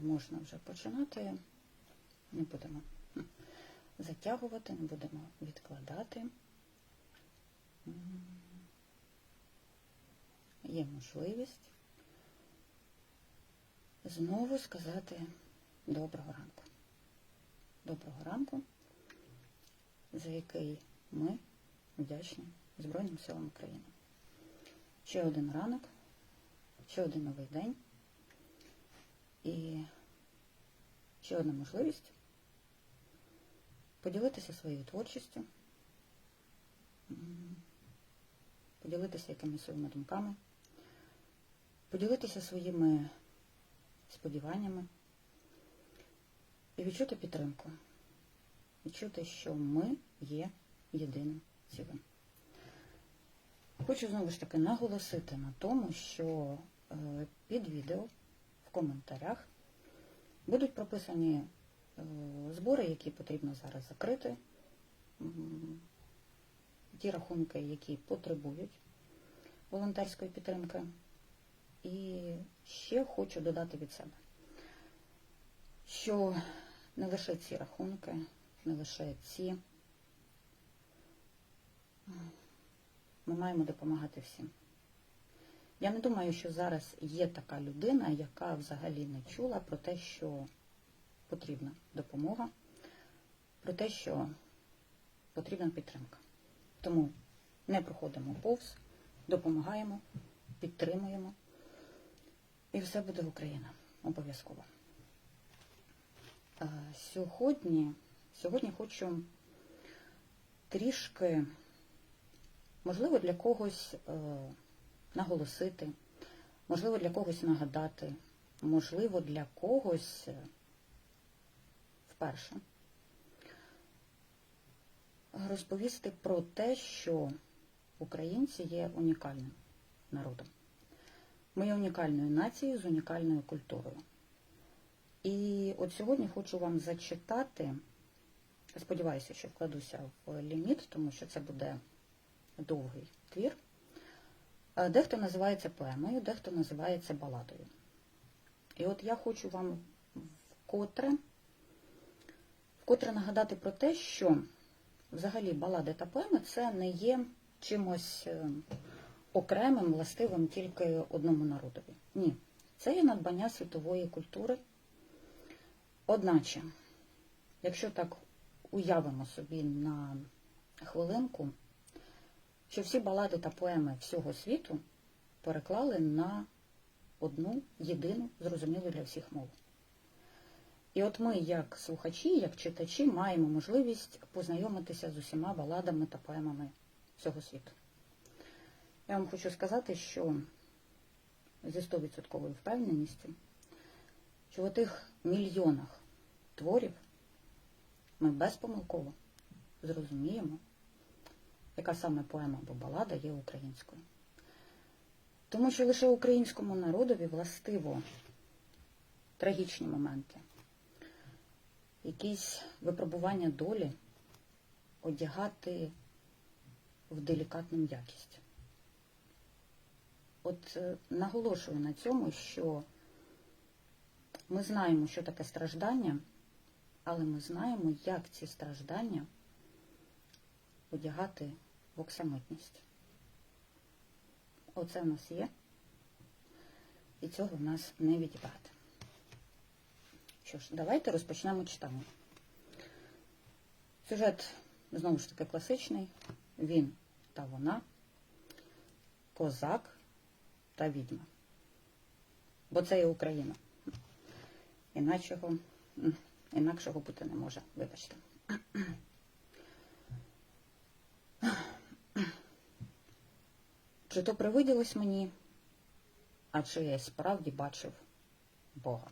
можна вже починати. Не будемо затягувати, не будемо відкладати. Є можливість знову сказати доброго ранку. Доброго ранку, за який ми вдячні Збройним силам України. Ще один ранок, ще один новий день і ще одна можливість поділитися своєю творчістю, поділитися якимись своїми думками, поділитися своїми сподіваннями і відчути підтримку. Відчути, що ми є єдиним цілим. Хочу знову ж таки наголосити на тому, що е, під відео коментарях будуть прописані е, збори, які потрібно зараз закрити, ті рахунки, які потребують волонтерської підтримки. І ще хочу додати від себе, що не лише ці рахунки, не лише ці. Ми маємо допомагати всім. Я не думаю, що зараз є така людина, яка взагалі не чула про те, що потрібна допомога, про те, що потрібна підтримка. Тому не проходимо повз, допомагаємо, підтримуємо. І все буде Україна. Обов'язково. Е, Сьогодні, сьогодні хочу трішки, можливо, для когось е, наголосити, можливо, для когось нагадати, можливо, для когось е, вперше розповісти про те, що українці є унікальним народом. Ми є унікальною нацією з унікальною культурою. І от сьогодні хочу вам зачитати, сподіваюся, що вкладуся в ліміт, тому що це буде довгий твір. Е, Дехто називається поемою, дехто називається баладою. І от я хочу вам вкотре, вкотре нагадати про те, що взагалі балади та поеми це не є чимось е, окремим, властивим тільки одному народові. Ні, це є надбання світової культури. Одначе, якщо так уявимо собі на хвилинку, що всі балади та поеми всього світу переклали на одну єдину, зрозумілу для всіх мову. І от ми, як слухачі, як читачі, маємо можливість познайомитися з усіма баладами та поемами всього світу. Я вам хочу сказати, що зі 100% впевненістю, що в тих мільйонах творів ми безпомилково зрозуміємо, яка саме поема або балада є українською. Тому що лише українському народові властиво трагічні моменти, якісь випробування долі одягати в делікатну м'якість. От е, наголошую на цьому, що ми знаємо, що таке страждання, але ми знаємо, як ці страждання одягати в оксамитність. Оце в нас є, і цього в нас не відібрати. Що ж, давайте розпочнемо читання. Сюжет, знову ж таки, класичний. Він та вона, козак та відьма. Бо це є Україна. Іначого, інакшого бути не може, вибачте. Чи то привиділось мені, а чи я справді бачив Бога?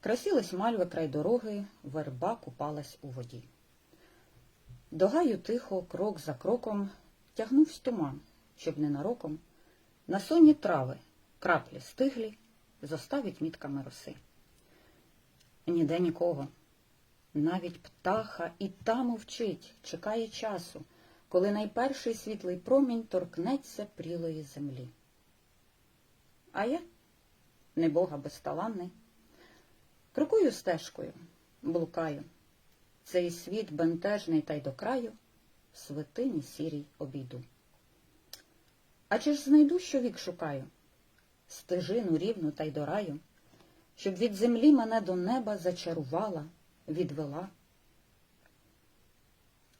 Красилась мальва край дороги, верба купалась у воді. До гаю тихо, крок за кроком, тягнувсь туман, щоб ненароком на сонні трави краплі стиглі, зоставить мітками роси. Ніде нікого, навіть птаха і та мовчить, чекає часу, коли найперший світлий промінь торкнеться прілої землі. А я, не Бога безталанний, Крокую стежкою, блукаю. Цей світ бентежний та й до краю в свитині сірій обійду. А чи ж знайду, що вік шукаю? Стежину рівну та й до раю, щоб від землі мене до неба зачарувала, відвела.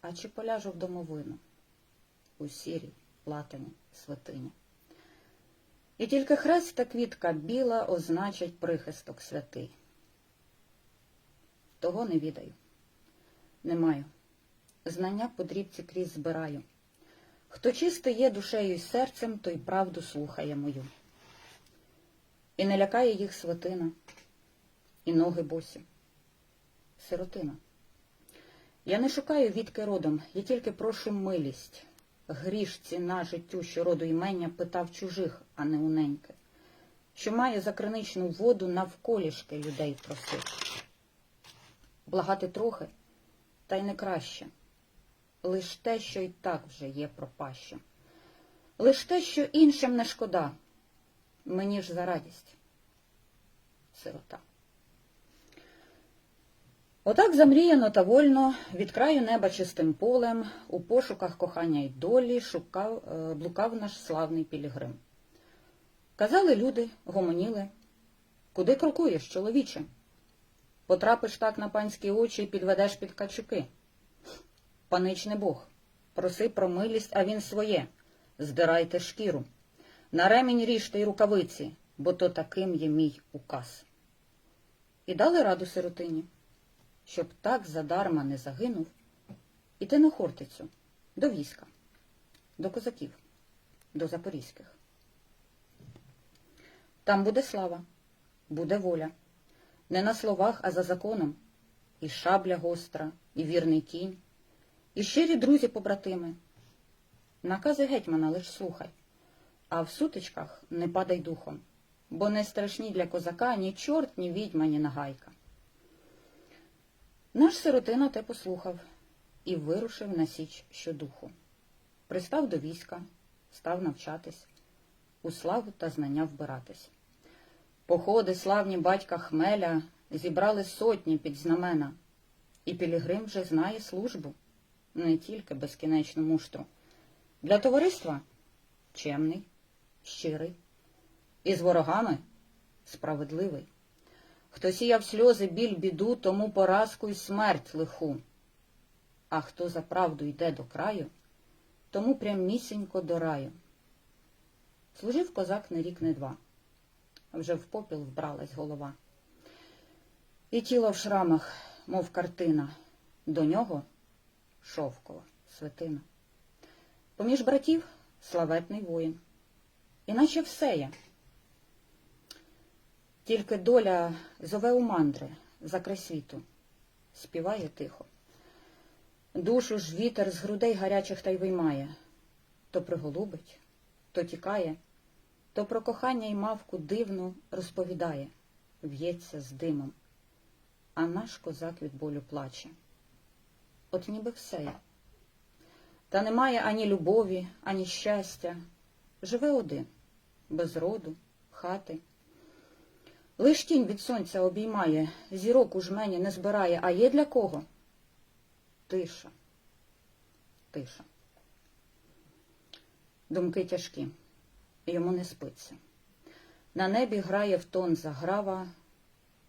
А чи поляжу в домовину у сірій латані святині? І тільки хрест та квітка біла означать прихисток святий. Того не відаю, не маю. Знання по дрібці крізь збираю. Хто чистий є душею й серцем, той правду слухає мою. І не лякає їх святина, і ноги босі. Сиротина. Я не шукаю відки родом, я тільки прошу милість. Гріш ціна життю, що роду імення питав чужих, а не уненьки, що має за криничну воду навколішки людей просить. Благати трохи, та й не краще. Лиш те, що й так вже є пропащим. Лиш те, що іншим не шкода, мені ж за радість. Сирота. Отак замріяно та вольно від краю неба чистим полем, у пошуках кохання й долі шукав, е, блукав наш славний пілігрим. Казали люди, гомоніли, куди крокуєш, чоловіче? Потрапиш так на панські очі і підведеш під качуки. Панич не Бог, проси про милість, а він своє. Здирайте шкіру. На ремінь ріжте й рукавиці, бо то таким є мій указ. І дали раду сиротині, щоб так задарма не загинув, іти на Хортицю, до війська, до козаків, до запорізьких. Там буде слава, буде воля, не на словах, а за законом, і шабля гостра, і вірний кінь, і щирі друзі-побратими. Накази гетьмана лиш слухай, а в сутичках не падай духом, бо не страшні для козака ні чорт, ні відьма, ні нагайка. Наш сиротина те послухав і вирушив на січ щодуху. Пристав до війська, став навчатись, у славу та знання вбиратись. Походи славні батька Хмеля зібрали сотні під знамена, і Пілігрим вже знає службу, не тільки безкінечну муштру. Для товариства чемний, щирий, і з ворогами справедливий. Хто сіяв сльози, біль, біду, тому поразку й смерть лиху. А хто за правду йде до краю, тому прямісінько до раю. Служив козак не рік, не два, вже в попіл вбралась голова. І тіло в шрамах, мов картина, до нього шовкова святина. Поміж братів славетний воїн, іначе все є. Тільки доля зове у мандри за край світу, співає тихо. Душу ж вітер з грудей гарячих та й виймає, то приголубить, то тікає, то про кохання й мавку дивну розповідає, в'ється з димом, а наш козак від болю плаче. От ніби все. Та немає ані любові, ані щастя. Живе один, без роду, хати. Лиш тінь від сонця обіймає, зірок у жмені не збирає, а є для кого? Тиша, тиша. Думки тяжкі, йому не спиться. На небі грає в тон заграва,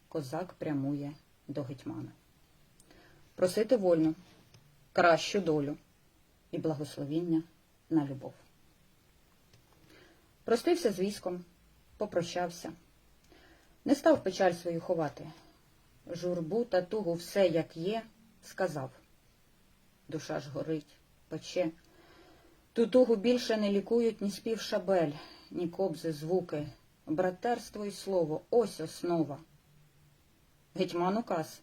козак прямує до гетьмана. Просити вольну, кращу долю і благословіння на любов. Простився з військом, попрощався. Не став печаль свою ховати. Журбу та тугу все, як є, сказав. Душа ж горить, пече. Ту тугу більше не лікують ні спів шабель, ні кобзи, звуки. Братерство і слово ось основа. Гетьман указ.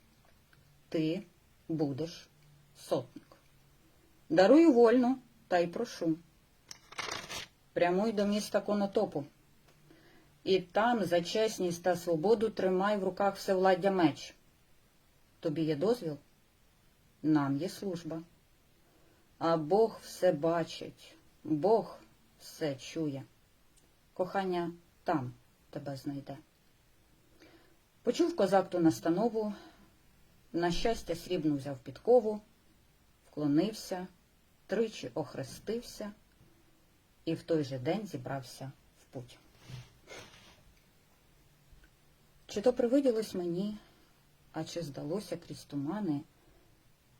Ти будеш сотник. Дарую вольну та й прошу. Прямуй до міста Конотопу. І там за чесність та свободу тримай в руках всевладдя меч. Тобі є дозвіл? Нам є служба. А Бог все бачить, Бог все чує. Кохання там тебе знайде. Почув козак ту настанову, на щастя срібну взяв підкову, вклонився, тричі охрестився і в той же день зібрався в путь. Чи то привиділось мені, а чи здалося крізь тумани,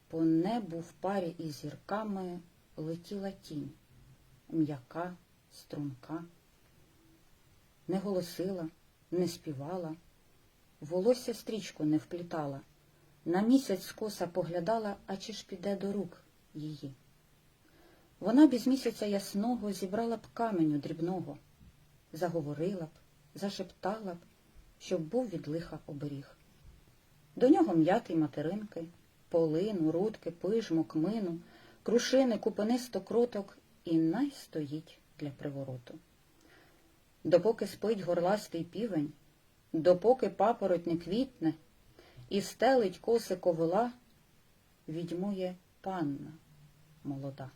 по небу в парі із зірками летіла тінь, м'яка, струнка, не голосила, не співала, волосся стрічку не вплітала, на місяць скоса поглядала, а чи ж піде до рук її. Вона без місяця ясного зібрала б каменю дрібного, заговорила б, зашептала б, щоб був від лиха оберіг. До нього м'яти й материнки, полину, рудки, пижму, кмину, крушини, купинисто кроток і най стоїть для привороту. Допоки спить горластий півень, допоки папороть не квітне і стелить коси ковила, відьмує панна молода.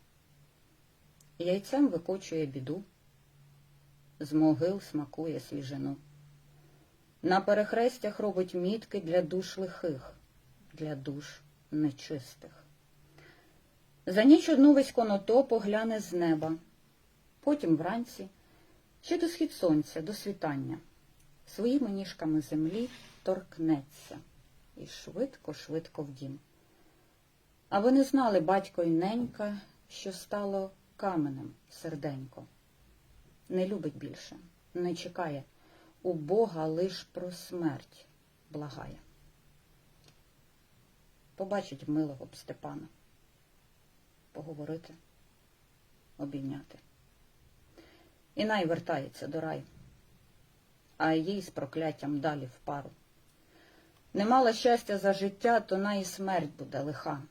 Яйцем викочує біду, з могил смакує свіжину. На перехрестях робить мітки для душ лихих, для душ нечистих. За ніч одну весь коното погляне з неба, потім вранці, чи до схід сонця, до світання, своїми ніжками землі торкнеться і швидко-швидко в дім. А вони знали батько й ненька, що стало каменем серденько. Не любить більше, не чекає, у Бога лиш про смерть благає. Побачить милого б Степана, поговорити, обійняти. І най вертається до раю, а їй з прокляттям далі в пару. Не мала щастя за життя, то най і смерть буде лиха.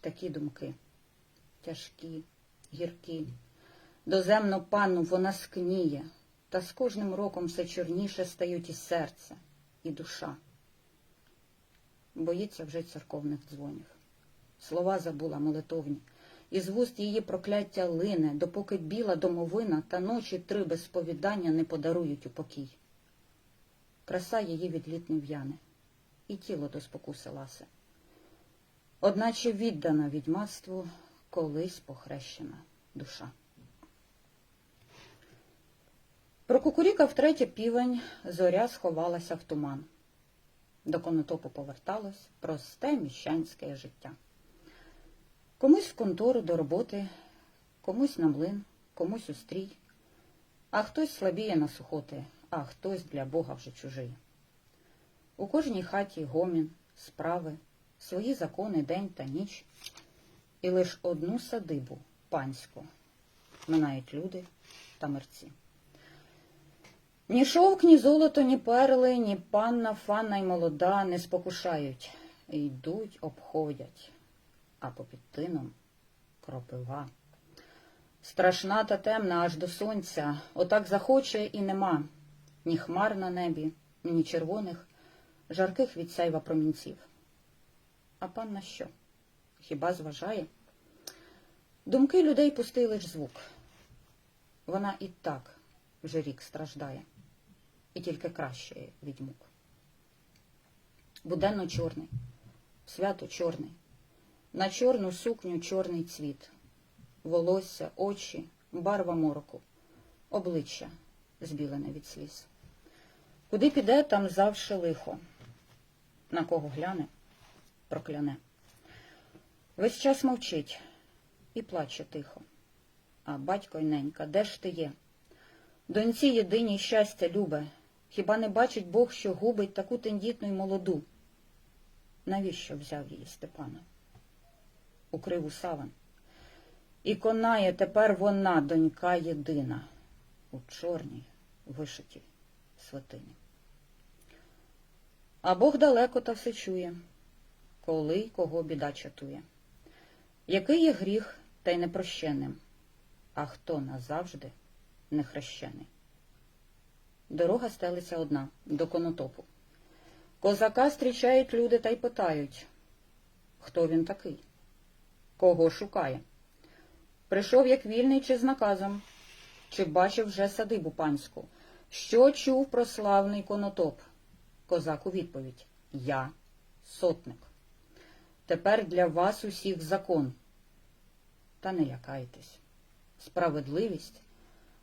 Такі думки тяжкі, гіркі. Доземно панну вона скніє, та з кожним роком все чорніше стають і серце, і душа. Боїться вже церковних дзвонів. Слова забула молитовні, і з вуст її прокляття лине, допоки біла домовина та ночі три без сповідання не подарують упокій. Краса її від не в'яне, і тіло до спокуси ласе. Одначе віддана відьмацтву колись похрещена душа. Прокукурікав втретє півень, зоря сховалася в туман. До конотопу поверталось просте міщанське життя. Комусь в контору до роботи, комусь на млин, комусь у стрій, а хтось слабіє на сухоти, а хтось для Бога вже чужий. У кожній хаті гомін, справи, свої закони день та ніч, і лиш одну садибу панську минають люди та мерці. Ні шовк, ні золото, ні перли, ні панна, фанна й молода не спокушають, йдуть, обходять, а попід тином кропива. Страшна та темна аж до сонця, отак захоче і нема ні хмар на небі, ні червоних, жарких від сяйва промінців. А панна що? Хіба зважає? Думки людей пустий лиш звук. Вона і так вже рік страждає, і тільки краще від мук. Буденно чорний, свято чорний, на чорну сукню чорний цвіт, волосся, очі, барва мороку, обличчя збілене від сліз. Куди піде, там завше лихо, на кого гляне, прокляне. Весь час мовчить і плаче тихо. А батько й ненька, де ж ти є? Доньці єдиній щастя любе, хіба не бачить Бог, що губить таку тендітну й молоду? Навіщо взяв її Степана? Укрив у саван. І конає тепер вона, донька єдина, у чорній вишитій святині. А Бог далеко та все чує, коли й кого біда чатує. Який є гріх, та й непрощенним, а хто назавжди нехрещений. Дорога стелиться одна, до конотопу. Козака зустрічають люди та й питають, хто він такий, кого шукає. Прийшов як вільний чи з наказом, чи бачив вже садибу панську, що чув про славний конотоп. Козак у відповідь Я сотник. Тепер для вас усіх закон. Та не лякайтесь. Справедливість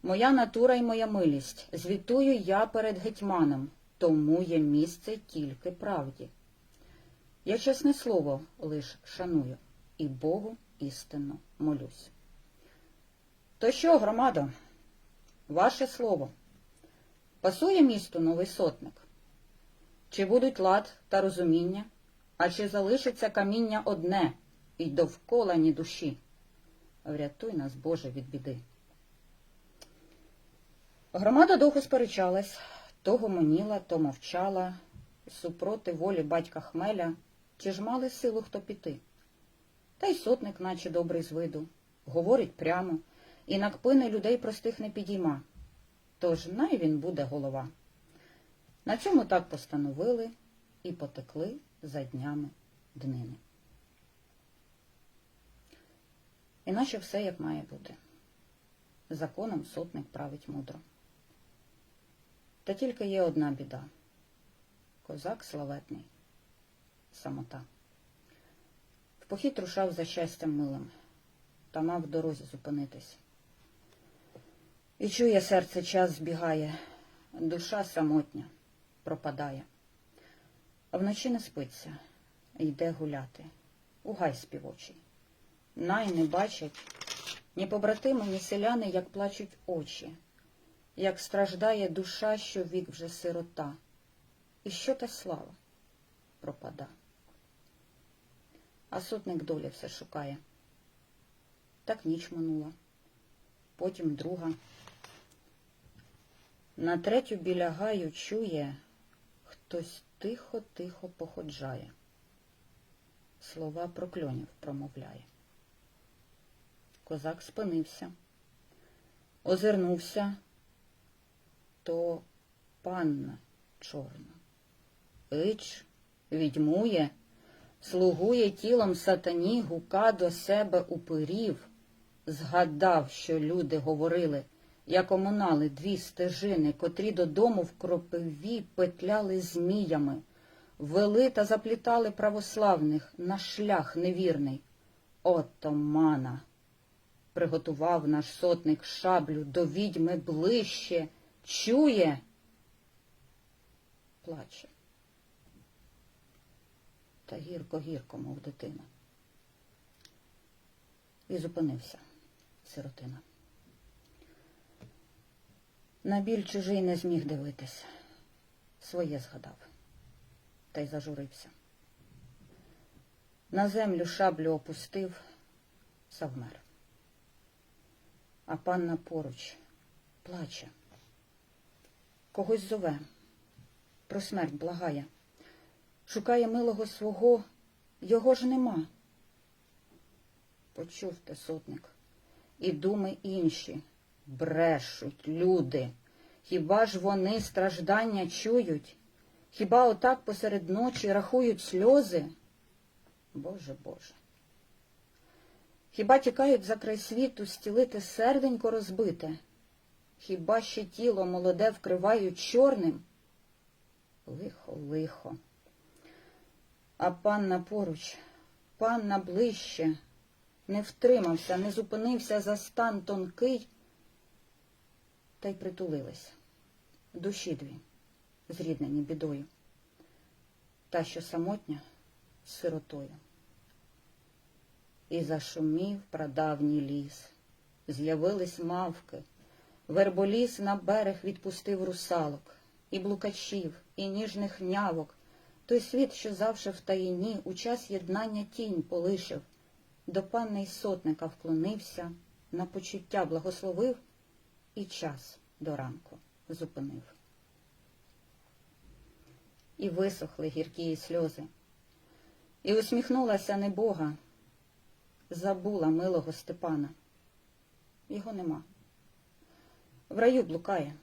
моя натура і моя милість. Звітую я перед гетьманом, тому є місце тільки правді. Я чесне слово лиш шаную, і Богу істинно молюсь. То що, громадо, ваше слово? Пасує місту новий сотник? Чи будуть лад та розуміння, а чи залишиться каміння одне і довкола ні душі? Врятуй нас, Боже, від біди. Громада довго сперечалась, то гомоніла, то мовчала, супроти волі батька Хмеля, чи ж мали силу хто піти? Та й сотник, наче добрий з виду, говорить прямо, і на кпини людей простих не підійма. Тож най він буде голова. На цьому так постановили і потекли за днями днини. Іначе все як має бути. Законом сотник править мудро. Та тільки є одна біда. Козак славетний, самота. В похід рушав за щастям милим, та мав в дорозі зупинитись. І чує серце, час збігає, душа самотня пропадає. А вночі не спиться, йде гуляти, у гай співочий. Най не бачать ні побратими, ні селяни, як плачуть очі, як страждає душа, що вік вже сирота. І що та слава пропада. А сотник доля все шукає. Так ніч минула, потім друга. На третю біля гаю чує, хтось тихо-тихо походжає. Слова прокльонів промовляє. Козак спинився, озирнувся, то панна чорна. Ич відьмує, слугує тілом сатані, гука до себе упирів, згадав, що люди говорили, як оминали дві стежини, котрі додому в кропиві петляли зміями, вели та заплітали православних на шлях невірний. Отомана! Приготував наш сотник шаблю до відьми ближче, чує, плаче. Та гірко-гірко, мов дитина. І зупинився сиротина. На біль чужий не зміг дивитись, своє згадав, та й зажурився. На землю шаблю опустив, завмер. А панна поруч плаче, когось зове, про смерть благає, шукає милого свого, його ж нема. Почув те сотник, і думи інші брешуть люди. Хіба ж вони страждання чують? Хіба отак посеред ночі рахують сльози? Боже Боже. Хіба тікають за край світу стілити серденько розбите? Хіба ще тіло молоде вкривають чорним? Лихо, лихо. А панна поруч, панна ближче, не втримався, не зупинився за стан тонкий, та й притулилась. Душі дві, зріднені бідою, та, що самотня, сиротою. І зашумів прадавній ліс, з'явились мавки, верболіс на берег відпустив русалок, і блукачів, і ніжних нявок, той світ, що завше в таїні, у час єднання тінь полишив, до панни й сотника вклонився, на почуття благословив і час до ранку зупинив. І висохли гіркі сльози, і усміхнулася небога, забула милого Степана. Його нема. В раю блукає,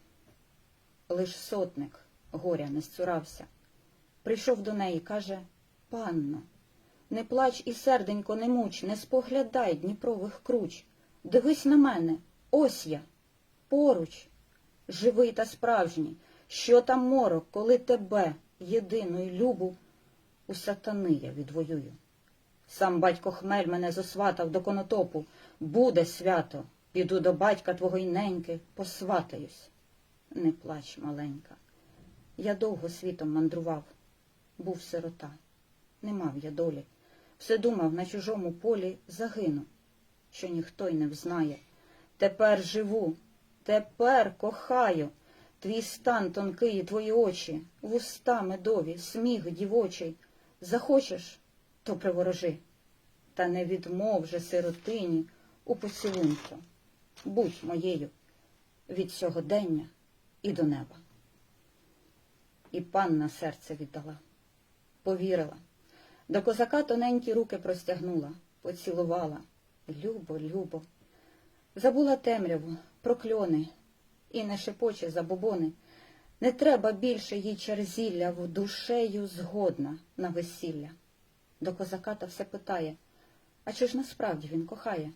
лиш сотник горя не зцурався. Прийшов до неї, каже, панно, не плач і серденько не муч, не споглядай Дніпрових круч. Дивись на мене, ось я, поруч, живий та справжній. Що там морок, коли тебе єдину і любу у сатани я відвоюю. Сам батько хмель мене зосватав до конотопу. Буде свято, піду до батька твого й неньки, посватаюсь. Не плач, маленька. Я довго світом мандрував, був сирота, не мав я долі. Все думав, на чужому полі загину, що ніхто й не взнає. Тепер живу, тепер кохаю. Твій стан тонкий, твої очі, вуста медові, сміх дівочий. Захочеш, то приворожи. Та не відмов же сиротині у поцілунку. Будь моєю від сьогодення і до неба. І панна серце віддала, повірила. До козака тоненькі руки простягнула, поцілувала. Любо, любо. Забула темряву, прокльони, і не шепоче забобони. Не треба більше їй черзілля, в душею згодна на весілля. До козака та все питає, а чи ж насправді він кохає?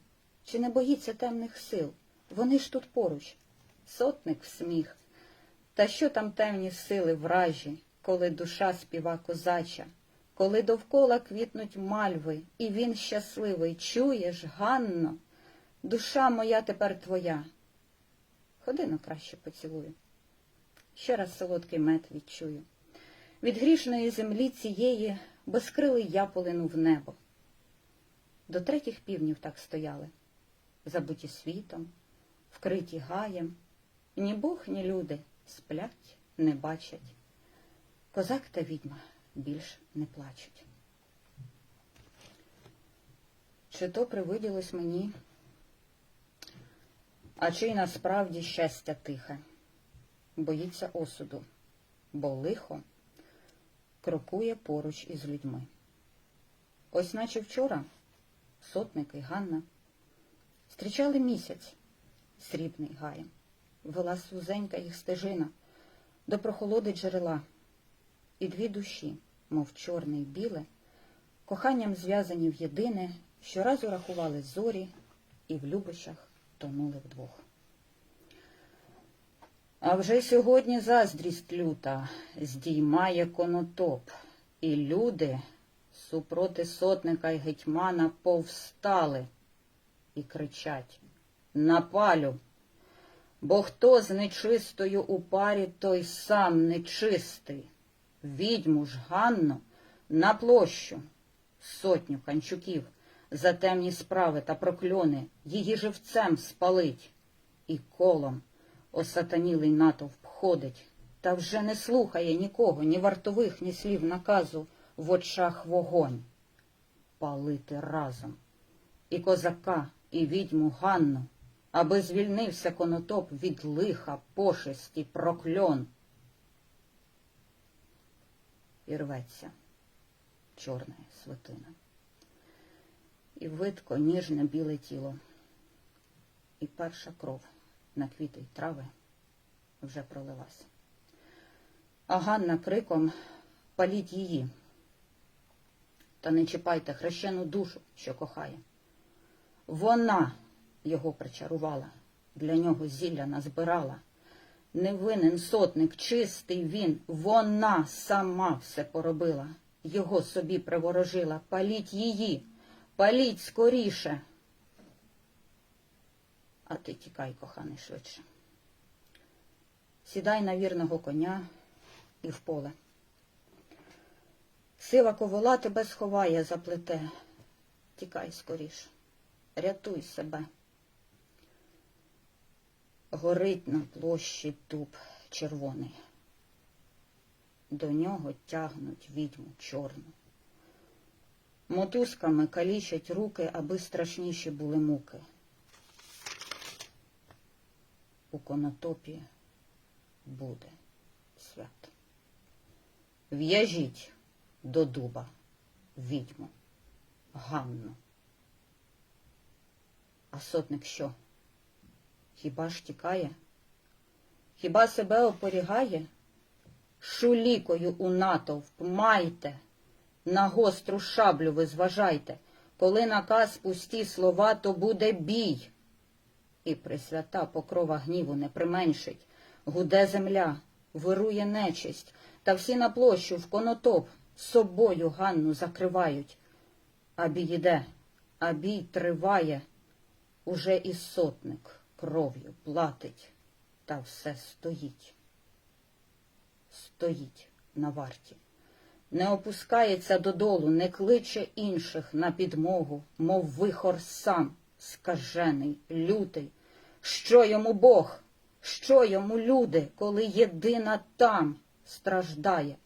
Чи не боїться темних сил? Вони ж тут поруч. Сотник в сміх. Та що там темні сили вражі, коли душа співа козача, коли довкола квітнуть мальви, і він щасливий, чуєш, Ганно, душа моя тепер твоя. Ходи но краще поцілую. Ще раз солодкий мед відчую. Від грішної землі цієї безкрилий я полинув в небо. До третіх півнів так стояли, забуті світом, вкриті гаєм. Ні Бог, ні люди сплять, не бачать. Козак та відьма більш не плачуть. Чи то привиділось мені, а чи й насправді щастя тихе, боїться осуду, бо лихо крокує поруч із людьми. Ось наче вчора сотник і Ганна зустрічали місяць срібний гаєм. Вела сузенька їх стежина до прохолоди джерела, і дві душі, мов чорне й біле, коханням зв'язані в єдине, щоразу рахували зорі і в любощах тонули вдвох. А вже сьогодні заздрість люта здіймає конотоп, і люди супроти сотника й гетьмана повстали і кричать Напалю! Бо хто з нечистою у парі, той сам нечистий. Відьму ж Ганну на площу, сотню канчуків за темні справи та прокльони її живцем спалить, і колом осатанілий натовп ходить, та вже не слухає нікого, ні вартових, ні слів наказу в очах вогонь. Палити разом і козака, і відьму Ганну аби звільнився конотоп від лиха, пошесті, прокльон. І рветься чорна свитина. І видко ніжне біле тіло, і перша кров на квіти й трави вже пролилась. А Ганна криком паліть її, та не чіпайте хрещену душу, що кохає. Вона його причарувала, для нього зілля назбирала. Не винен сотник, чистий він, вона сама все поробила, його собі приворожила. Паліть її, паліть скоріше. А ти тікай, коханий, швидше. Сідай на вірного коня і в поле. Сива ковола тебе сховає, заплете. Тікай скоріш, рятуй себе. Горить на площі дуб червоний. До нього тягнуть відьму чорну. Мотузками калічать руки, аби страшніші були муки. У конотопі буде свят. В'яжіть до дуба відьму, Ганну. А сотник що? Хіба ж тікає? Хіба себе опорігає? Шулікою у натовп майте, на гостру шаблю ви зважайте, коли наказ пусті слова, то буде бій. І присвята покрова гніву не применшить, гуде земля, вирує нечисть, та всі на площу в конотоп собою Ганну закривають. А бій іде, а бій триває, уже і сотник кров'ю платить, та все стоїть. Стоїть на варті. Не опускається додолу, не кличе інших на підмогу, мов вихор сам, скажений, лютий. Що йому Бог, що йому люди, коли єдина там страждає?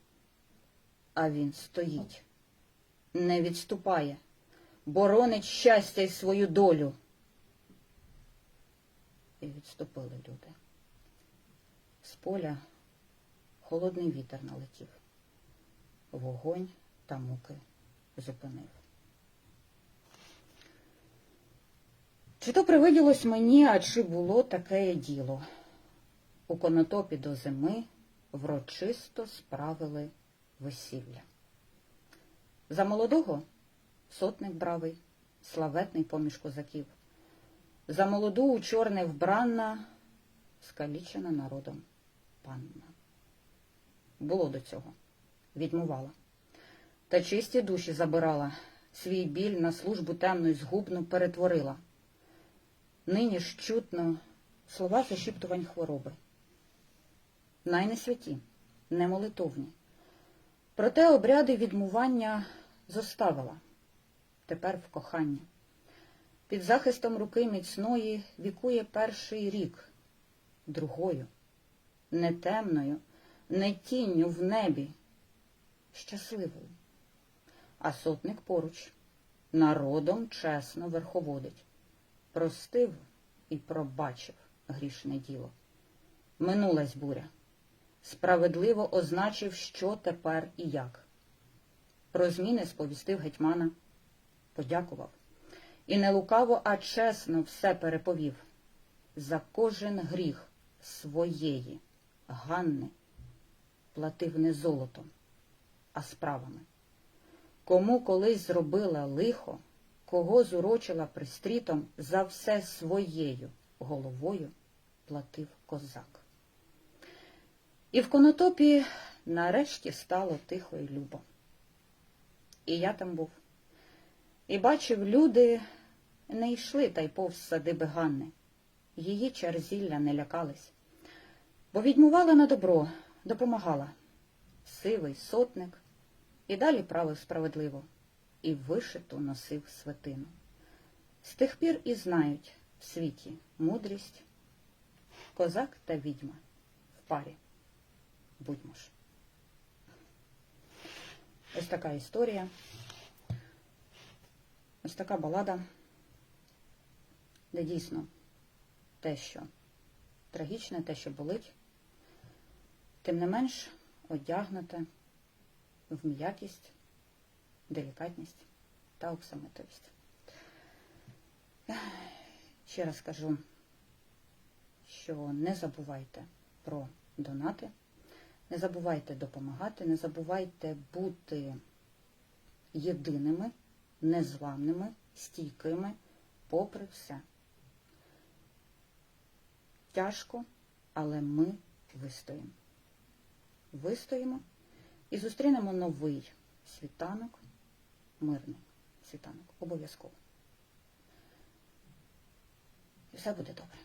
А він стоїть, не відступає, боронить щастя й свою долю. І відступили люди. З поля холодний вітер налетів вогонь та муки зупинив. Чи то привиділось мені, а чи було таке діло? У конотопі до зими врочисто справили весілля. За молодого сотник бравий, славетний поміж козаків. За молоду у чорне вбранна, скалічена народом панна. Було до цього відмувала. Та чисті душі забирала, свій біль на службу темну й згубну перетворила. Нині ж чутно слова зашіптувань хвороби. Най не святі, не. Проте обряди відмування зоставила тепер в коханні. Під захистом руки міцної вікує перший рік, другою, не темною, не тінню в небі, щасливою. А сотник поруч народом чесно верховодить, простив і пробачив грішне діло. Минулась буря, справедливо означив, що тепер і як. Про зміни сповістив гетьмана, подякував. І не лукаво, а чесно все переповів. За кожен гріх своєї Ганни платив не золотом а справами. Кому колись зробила лихо, кого зурочила пристрітом, за все своєю головою платив козак. І в конотопі нарешті стало тихо і любо. І я там був. І бачив, люди не йшли та й повз садиби Ганни. Її черзілля не лякались, бо відмувала на добро, допомагала сивий сотник, і далі правив справедливо, і вишиту носив святину. З тих пір і знають в світі мудрість, козак та відьма в парі. Будьмо ж. Ось така історія. Ось така балада, де дійсно те, що трагічне, те, що болить, тим не менш одягнуте в м'якість, делікатність та оксамитовість. Ще раз кажу, що не забувайте про донати, не забувайте допомагати, не забувайте бути єдиними, незламними, стійкими, попри все. Тяжко, але ми вистоїмо вистоїмо і зустрінемо новий світанок, мирний світанок. Обов'язково. І все буде добре.